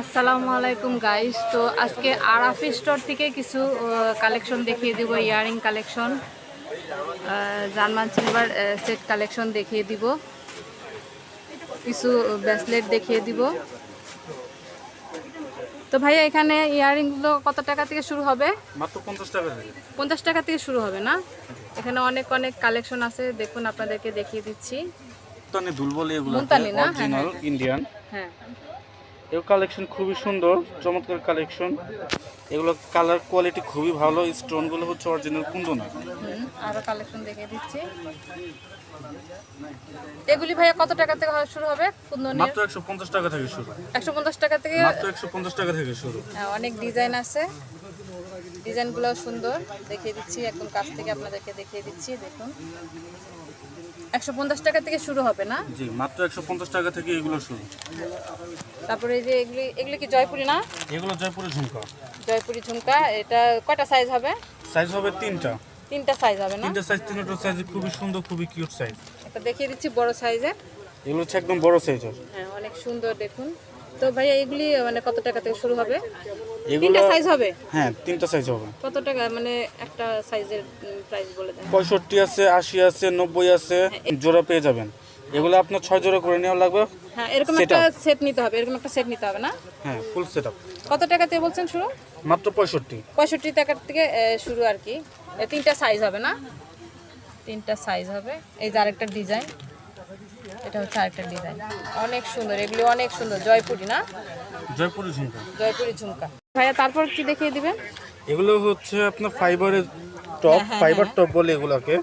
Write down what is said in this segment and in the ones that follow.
আসসালামু আলাইকুম গাইস তো আজকে আরাফি স্টোর থেকে কিছু কালেকশন দেখিয়ে দিব earring collection German silver set collection দেখিয়ে দিব কিছু ব্রেসলেট দেখিয়ে দিব। তো ভাইয়া এখানে ইয়ারিংগুলো কত টাকা থেকে শুরু হবে? মাত্র পঞ্চাশ টাকা পঞ্চাশ টাকা থেকে শুরু হবে না? এখানে অনেক অনেক কালেকশন আছে দেখুন আপনাদেরকে দেখিয়ে দিচ্ছি। মুলতানি এগুলো মুলতানি না? হ্যাঁ, ইন্ডিয়ান হ্যাঁ। এর কালেকশন খুবই সুন্দর চমৎকার কালেকশন এগুলো কালার কোয়ালিটি খুবই ভালো স্টোনগুলো হচ্ছে অরিজিনাল কুন্দনা। আরও কালেকশন দেখিয়ে দিচ্ছি। এগুলি ভাইয়া কত টাকা থেকে শুরু হবে কুন্দনের মাত্র একশো পঞ্চাশ টাকা থেকে শুরু। একশো পঞ্চাশ টাকা থেকে? মাত্র একশো পঞ্চাশ টাকা থেকে শুরু। হ্যাঁ, অনেক ডিজাইন আছে। ডিজাইনগুলো সুন্দর দেখিয়ে দিচ্ছি। একদম কাছ থেকে আপনাদেরকে দেখিয়ে দিচ্ছি দেখুন। একশো পঞ্চাশ টাকা থেকে শুরু হবে না? জি মাত্র একশো পঞ্চাশ টাকা থেকে এগুলো শুরু। তারপরে এই যে এগুলি এগুলি কি জয়পুরি না? এগুলো জয়পুরি ঝুমকা। জয়পুরি ঝুমকা এটা কয়টা সাইজ হবে? সাইজ হবে তিনটা। তিনটা সাইজ হবে না? তিনটা সাইজ তিনটা সাইজ খুবই সুন্দর খুবই কিউট সাইজ এটা দেখিয়ে দিচ্ছি বড় সাইজের এগুলো হচ্ছে একদম বড় সাইজের হ্যাঁ অনেক সুন্দর দেখুন। তো ভাইয়া এগুলি মানে কত টাকা থেকে শুরু হবে? এগুলো তিনটা সাইজ হবে? হ্যাঁ তিনটা সাইজ হবে। কত টাকা মানে একটা সাইজের প্রাইস বলে দেন। পঁয়ষট্টি আছে আশি আছে নব্বই আছে জোড়া পেয়ে যাবেন। এগুলো আপনার ছয় জোড়া করে নেওয়া লাগবে। হ্যাঁ এরকম একটা সেট নিতে হবে এরকম একটা সেট নিতে হবে না? হ্যাঁ ফুল সেট আপ কত টাকা থেকে বলছেন শুরু? মাত্র পঁয়ষট্টি। পঁয়ষট্টি টাকার থেকে শুরু আর কি। তিনটা সাইজ হবে না? তিনটা সাইজ হবে। এই যে আরেকটা ডিজাইন এটা হচ্ছে আরেকটা ডিজাইন অনেক সুন্দর এগুলি অনেক সুন্দর। জয়পুরি না? জয়পুরি ঝুমকা। জয়পুরি ঝুমকা। ভাইয়া তারপর কি দেখিয়ে দিবেন? এগুলো হচ্ছে আপনার ফাইবারের টপ হ্যাঁ, ফাইবার টপ বলে এগুলোকে।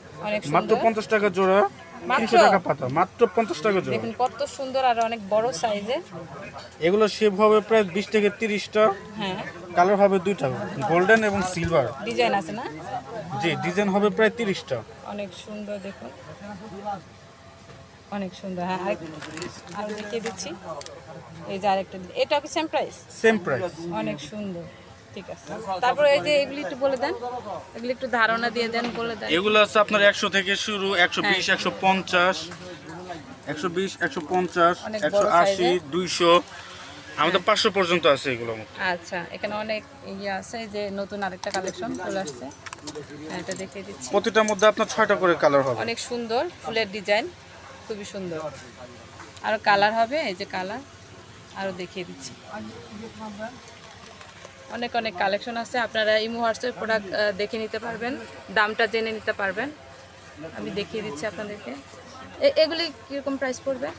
মাত্র পঞ্চাশ টাকা জোড়া তিনশো টাকা পাতা। মাত্র পঞ্চাশ টাকা জোড়া। দেখুন কত সুন্দর আর অনেক বড় এগুলো শেপ হবে প্রায় বিশ থেকে তিরিশটা। হ্যাঁ। কালার হবে দুইটা। গোল্ডেন এবং সিলভার ডিজাইন আছে না? জি ডিজাইন হবে প্রায় তিরিশটা। অনেক সুন্দর দেখুন। অনেক সুন্দর হ্যাঁ আরও দেখিয়ে দিচ্ছি। এই যে আরেকটা এটা কি সেম প্রাইস সেম প্রাইস অনেক সুন্দর ঠিক আছে। তারপর এই যে এগুলি একটু বলে দেন এগুলি একটু ধারণা দিয়ে দেন বলে দেন। এগুলো আছে আপনার একশো থেকে শুরু একশো বিশ হ্যাঁ। একশো পঞ্চাশ একশো বিশ একশো পঞ্চাশ অনেক একশো আশি দুইশো। আমাদের পাঁচশো পর্যন্ত আছে এগুলো আচ্ছা এখানে অনেক ইয়ে আছে যে নতুন আরেকটা কালেকশন চলে আসছে। হ্যাঁ, এটা দেখিয়ে দিচ্ছি। প্রতিটার মধ্যে আপনার ছয়টা করে কালার হবে। অনেক সুন্দর ফুলের ডিজাইন খুবই সুন্দর। আরও কালার হবে এই যে কালার আরও দেখিয়ে দিচ্ছি। অনেক অনেক কালেকশন আছে আপনারা ইমো হোয়াটসঅ্যাপ প্রোডাক্ট দেখে নিতে পারবেন দামটা জেনে নিতে পারবেন। আমি দেখিয়ে দিচ্ছি আপনাদেরকে। এগুলি কীরকম প্রাইস পড়বে?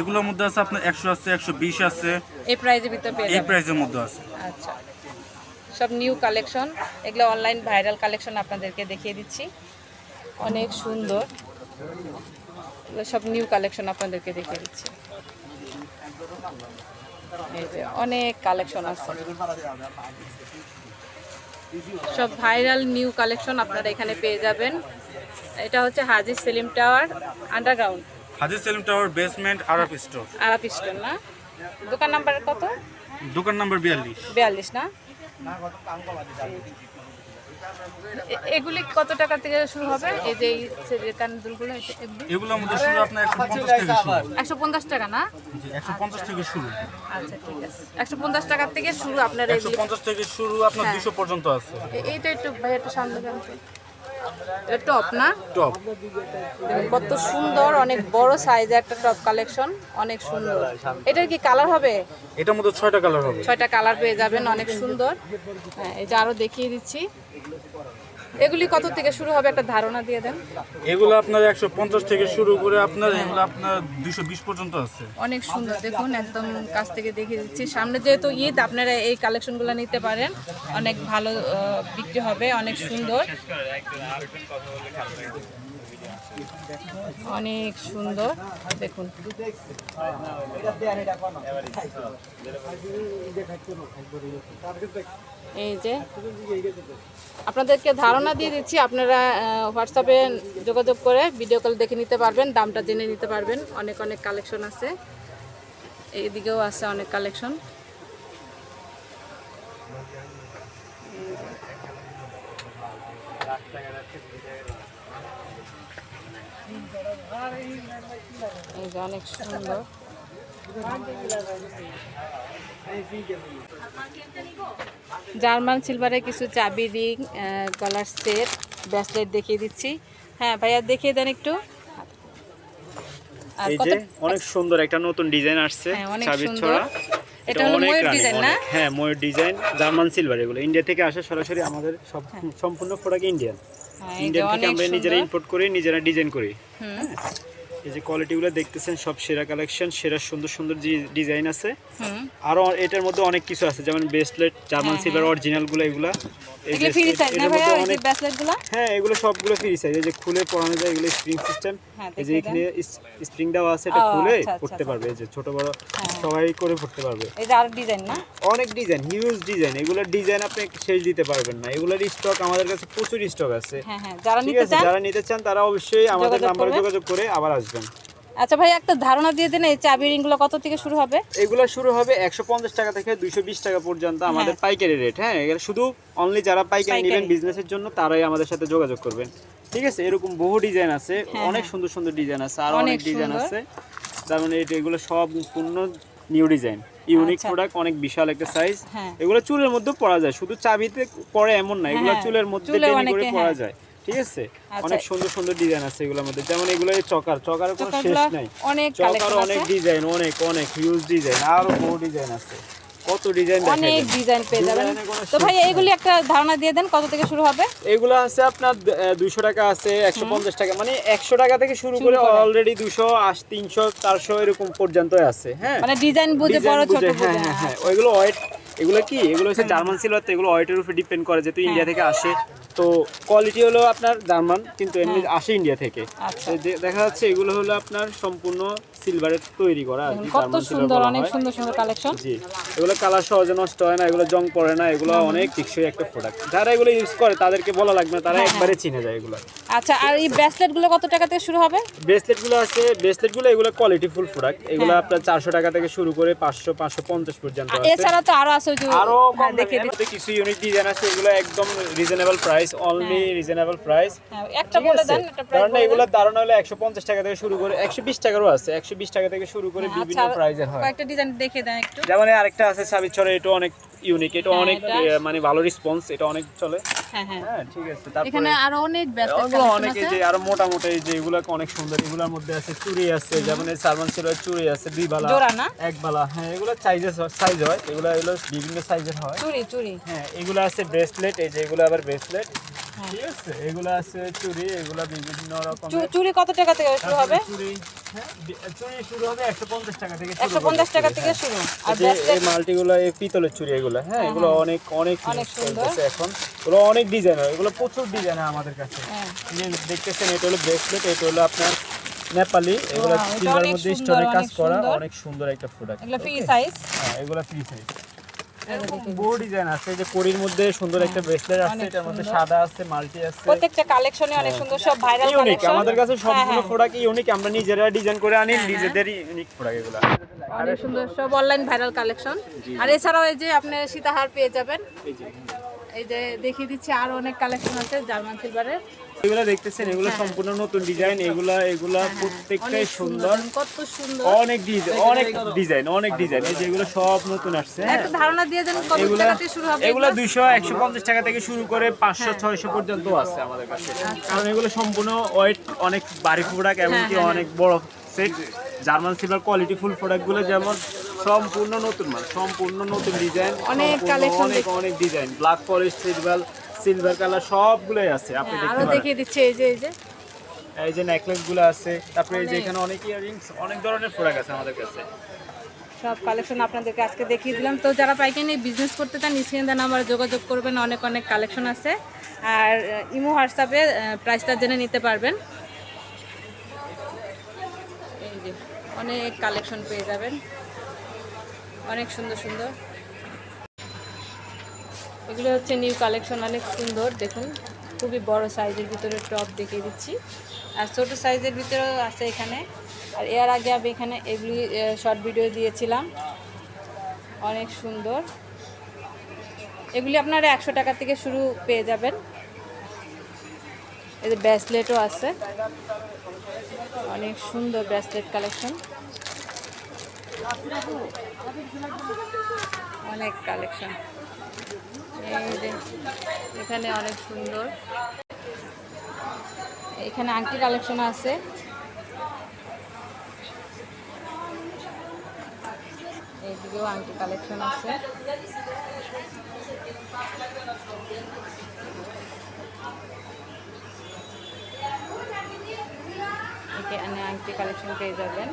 এগুলোর মধ্যে আছে আপনার একশো আছে একশো বিশ আছে। এই প্রাইজের ভিতরে এই যাবেন। প্রাইসের মধ্যে আছে। আচ্ছা। সব নিউ কালেকশন এগুলো অনলাইন ভাইরাল কালেকশন আপনাদেরকে দেখিয়ে দিচ্ছি। অনেক সুন্দর। সব নিউ কালেকশন আপনাদেরকে দেখে দিচ্ছি। এই যে অনেক কালেকশন আছে। সব ভাইরাল নিউ কালেকশন আপনারা এখানে পেয়ে যাবেন। এটা হচ্ছে হাজি সেলিম টাওয়ার আন্ডারগ্রাউন্ড হাজির Selim tower basement Arab store Arab store না? দোকান নাম্বার কত? দোকান নাম্বার বিয়াল্লিশ। বিয়াল্লিশ না? এগুলি কত টাকা থেকে শুরু হবে? এই যে এই কানদুলগুলো এগুলি। মধ্যে শুরু আপনার একশো পঞ্চাশ থেকে শুরু একশো পঞ্চাশ টাকা না? একশো পঞ্চাশ থেকে শুরু আচ্ছা ঠিক আছে। একশো পঞ্চাশ টাকা থেকে শুরু আপনার এগুলি পঞ্চাশ থেকে শুরু আপনার হ্যাঁ। দুশো পর্যন্ত আছে। এইটা একটু ভাই একটু সামনে এটা টপ না? টপ। কত সুন্দর অনেক বড় সাইজের একটা টপ কালেকশন অনেক সুন্দর। এটার কি কালার হবে? এটার মধ্যে ছয়টা কালার হবে। ছয়টা কালার পেয়ে যাবেন অনেক সুন্দর। হ্যাঁ এই যে আরও দেখিয়ে দিচ্ছি। এগুলি কত থেকে শুরু হবে? একটা ধারণা দিয়ে দেন। এগুলো আপনার একশো পঞ্চাশ থেকে শুরু করে আপনার এগুলো আপনার দুশো বিশ পর্যন্ত আছে। অনেক সুন্দর। দেখুন একদম কাছ থেকে দেখিয়ে দিচ্ছি। সামনে যেহেতু ঈদ আপনারা এই কালেকশনগুলো নিতে পারেন। অনেক ভালো বিক্রি হবে অনেক সুন্দর। অনেক সুন্দর। দেখুন। এই যে আপনাদেরকে ধারণা দিয়ে দিচ্ছি, আপনারা হোয়াটসঅ্যাপে যোগাযোগ করে ভিডিও কল দেখে নিতে পারবেন, দামটা জেনে নিতে পারবেন। অনেক অনেক কালেকশন আছে। এইদিকেও আছে অনেক কালেকশন এই যে অনেক সুন্দর। জার্মান সিলভারে কিছু চাবি রিং গলার সেট ব্রেসলেট দেখিয়ে দিচ্ছি। হ্যাঁ ভাইয়া দেখিয়ে দেন একটু। এই যে অনেক সুন্দর একটা নতুন ডিজাইন আসছে হ্যাঁ, চাবির ছড়া। এটা অনেক ডিজাইন না? হ্যাঁ ময়ূর ডিজাইন জার্মান সিলভার এগুলো। ইন্ডিয়া থেকে আসে সরাসরি আমাদের সব সম্পূর্ণ প্রোডাক্ট ইন্ডিয়ান হ্যাঁ, থেকে আমরা নিজেরা। ইম্পোর্ট করি নিজেরা ডিজাইন করি। এই যে কোয়ালিটিগুলো দেখতেছেন সব সেরা কালেকশন সেরা সুন্দর সুন্দর ডিজাইন আছে। আরও এটার মধ্যে অনেক কিছু আছে যেমন ব্রেসলেট জার্মান সিলভার অরিজিনালগুলো এগুলা। যে হ্যাঁ এগুলো সবগুলো ফ্রি সাইজ এই যে খুলে পরানো যায় এগুলো স্প্রিং সিস্টেম হ্যাঁ, এই যে এখানে স্প্রিং দেওয়া আছে এটা খুলে আচ্ছা, আচ্ছা, পড়তে আচ্ছা। পারবে এই যে ছোট বড় হ্যাঁ। সবাই করে পড়তে পারবে। এই যে আরও ডিজাইন না? অনেক ডিজাইন হিউজ ডিজাইন এগুলোর ডিজাইন আপনি শেষ দিতে পারবেন না। এগুলোর স্টক আমাদের কাছে প্রচুর স্টক আছে। হ্যাঁ হ্যাঁ যারা নিতে চান যারা নিতে চান তারা অবশ্যই আমাদের নাম্বারে যোগাযোগ করে আবার আসবেন আচ্ছা ভাই একটা ধারণা দিয়ে দেন এই চাবি রিংগুলো কত থেকে শুরু হবে? এগুলো শুরু হবে একশো পঞ্চাশ টাকা থেকে দুইশো বিশ টাকা পর্যন্ত আমাদের পাইকারি রেট হ্যাঁ? এগুলো শুধু অনলি যারা পাইকারি নেবেন বিজনেসের জন্য তারাই আমাদের সাথে যোগাযোগ করবেন। ঠিক আছে? এরকম বহু ডিজাইন আছে অনেক সুন্দর সুন্দর ডিজাইন আছে আর হ্যাঁ, অনেক ডিজাইন আছে। তার মানে এগুলো সব পূর্ণ নিউ ডিজাইন ইউনিক। প্রোডাক্ট অনেক বিশাল একটা সাইজ হ্যাঁ। এগুলো চুলের মধ্যে পরা যায় শুধু চাবিতে পরে এমন না এগুলো হ্যাঁ, চুলের মধ্যে করে পরা হ্যাঁ। যায়। ঠিক আছে? আচ্ছা। অনেক সুন্দর সুন্দর ডিজাইন আছে এগুলোর মধ্যে। যেমন এগুলো চকার। চকার কোনো শেষ নাই। অনেক চকার অনেক ডিজাইন অনেক অনেক হিউজ ডিজাইন আরও বহু ডিজাইন আছে। কত ডিজাইন অনেক ডিজাইন পেয়ে যাবেন। তো ভাই এইগুলি একটা ধারণা দিয়ে দেন কত থেকে শুরু হবে? এগুলো আছে আপনার দুইশো টাকা আছে একশো পঞ্চাশ টাকা। মানে একশো টাকা থেকে শুরু করে। অলরেডি দুশো আশ তিনশো চারশো এরকম পর্যন্ত আছে হ্যাঁ? মানে ডিজাইন বুঝে বড় ছোট হ্যাঁ হ্যাঁ হ্যাঁ। ওইগুলো ওয়েট এগুলো কি? এগুলো হচ্ছে জার্মান সিলভার তো এগুলো ওয়েটের উপরে ডিপেন্ড করে যেহেতু হ্যাঁ। ইন্ডিয়া থেকে আসে। তো কোয়ালিটি হলো আপনার জার্মান কিন্তু এমনি আসে ইন্ডিয়া থেকে। আচ্ছা। দেখা যাচ্ছে এগুলো হলো আপনার সম্পূর্ণ সিলভারের তৈরি করা আর কি কত সুন্দর অনেক সুন্দর সুন্দর কালেকশন জি। এগুলো কালার সহজে নষ্ট হয় না এগুলো জং পড়ে না এগুলো অনেক টেকসই একটা প্রোডাক্ট যারা এগুলো ইউজ করে তাদেরকে বলা লাগবে না তারা হ্যাঁ, একবারে চিনে যায় এগুলো। আচ্ছা আর এই ব্রেসলেটগুলো কত টাকা থেকে শুরু হবে? ব্রেসলেটগুলো আছে ব্রেসলেটগুলো এগুলো কোয়ালিটি ফুল প্রোডাক্ট এগুলো হ্যাঁ। আপনার চারশো টাকা থেকে শুরু করে পাঁচশো পাঁচশো পঞ্চাশ পর্যন্ত এছাড়া তো আরও আছে আরও হ্যাঁ, মধ্যে কিছু ইউনিক ডিজাইন আছে এগুলো একদম reasonable price only reasonable price হ্যাঁ, একটা বলে দেন একটা প্রাইস কারণ এগুলোর ধারণা হলো একশো পঞ্চাশ টাকা থেকে শুরু করে একশো বিশ টাকারও আছে একশো বিশ টাকা থেকে শুরু করে বিভিন্ন আচ্ছা প্রাইজের হয়। কয়েকটা ডিজাইন দেখিয়ে দেন একটু। যেমন আরেকটা আছে সাবিত ছড়ে এটা অনেক ইউনিক এটা হ্যাঁ, অনেক মানে ভালো রেসপন্স এটা অনেক চলে। হ্যাঁ হ্যাঁ। হ্যাঁ ঠিক আছে তারপরে এখানে আরও অনেক ওগুলো অনেক এই যে আরও মোটা মোটা এই যে এগুলো অনেক সুন্দর এগুলোর মধ্যে আছে চুড়ি আছে যেমন এই সালমান সিলের চুড়ি আছে দুই বালা জোড়া না? এক বালা হ্যাঁ এগুলো সাইজেস সাইজ হয় এগুলো এগুলো বিভিন্ন সাইজের হয়। চুড়ি চুড়ি। হ্যাঁ এগুলো আছে ব্রেসলেট এই যে এগুলো আবার ব্রেসলেট হ্যাঁ। ঠিক আছে এগুলো আছে চুড়ি এগুলো বিভিন্ন রকমের। চু- চুড়ি কত টাকা থেকে শুরু হবে? চুড়ি হ্যাঁ চুড়ি শুরু হবে একশো পঞ্চাশ টাকা থেকে শুরু একশো হবে। পঞ্চাশ টাকা থেকে হ্যাঁ। শুরু। আর এই মাল্টিগুলো এই পিতলের চুড়ি এগুলো হ্যাঁ এগুলো অনেক অনেক সুন্দর। এখন। এগুলো অনেক ডিজাইন হয় এগুলো প্রচুর ডিজাইন হয় আমাদের কাছে। হ্যাঁ। দেখতেছেন এটা হলো ব্রেসলেট এটা হলো আপনার নেপালি এগুলো সিলভার মধ্যে স্টোনের কাজ করা অনেক সুন্দর একটা প্রোডাক্ট এগুলো ফ্রি সাইজ হ্যাঁ এগুলো ফ্রি সাইজ বহু ডিজাইন আছে যে কড়ির মধ্যে সুন্দর একটা ব্রেসলেট আছে এটার মধ্যে সাদা আছে মাল্টি আছে। প্রত্যেকটা কালেকশনে অনেক সুন্দর সব ভাইরাল কালেকশন আমাদের কাছে সবগুলো হ্যাঁ। প্রোডাক্ট ইউনিক আমরা নিজেরা ডিজাইন করে আনি নিজেদেরই ইউনিক প্রোডাক্ট এগুলো। অনেক সুন্দর সব অনলাইন ভাইরাল কালেকশন আর এছাড়াও এই যে আপনি সীতাহার পেয়ে যাবেন। এই যে এই যে দেখিয়ে দিচ্ছি আরও অনেক কালেকশন আছে জার্মান সিলভারের এগুলো দেখতেছেন এগুলো সম্পূর্ণ নতুন ডিজাইন এগুলা এগুলা প্রত্যেকটাই সুন্দর সুন্দর। কত সুন্দর। অনেক অনেক ডিজাইন অনেক ডিজাইন এই যেগুলো সব নতুন আসছে হ্যাঁ একটা ধারণা দিয়ে দেন কত টাকা থেকে শুরু হবে এগুলো? দুইশো একশো পঞ্চাশ টাকা থেকে শুরু করে পাঁচশো ছয়শো পর্যন্ত আছে আমাদের কাছে। কারণ এগুলো সম্পূর্ণ ওয়েট অনেক ভারী প্রোডাক্ট এমনকি হ্যাঁ, অনেক বড় set German silver quality full প্রোডাক্টগুলো যেমন সম্পূর্ণ নতুন মাল সম্পূর্ণ নতুন ডিজাইন অনেক কালেকশন অনেক অনেক design black forest silver silver colour সবগুলোই আছে আপনি হ্যাঁ, দেখতে পারেন। দেখিয়ে দিচ্ছে এই যে এই যে। এই যে নেকলেসগুলো আছে তারপরে এই যে এখানে অনেক ইয়ারিংস অনেক ধরনের প্রোডাক্ট আছে আমাদের কাছে। সব কালেকশন আপনাদেরকে আজকে দেখিয়ে দিলাম। তো যারা পাইকারি বিজনেস করতে চান স্ক্রিনে দেন আমার যোগাযোগ করবেন অনেক অনেক কালেকশন আছে। আর ইমো হোয়াটসঅ্যাপে প্রাইসটা জেনে নিতে পারবেন। এই যে অনেক কালেকশন পেয়ে যাবেন। অনেক সুন্দর সুন্দর। এগুলো হচ্ছে নিউ কালেকশন, অনেক সুন্দর, দেখুন। খুবই বড় সাইজের ভিতরে টপ দেখিয়ে দিচ্ছি। আর ছোট সাইজের ভিতরেও আছে এখানে। আর এর আগে আমি এখানে এগুলি শর্ট ভিডিও দিয়েছিলাম। অনেক সুন্দর। এগুলি আপনারা একশো টাকা থেকে শুরু পেয়ে যাবেন। যে ব্রেসলেটও আছে। অনেক সুন্দর ব্রেসলেট কালেকশন অনেক কালেকশন। এই যে, এখানে অনেক সুন্দর। এখানে আংটি কালেকশন আছে। এইদিকেও আংটি কালেকশন আছে। এখানে আংটি কালেকশন পেয়ে যাবেন।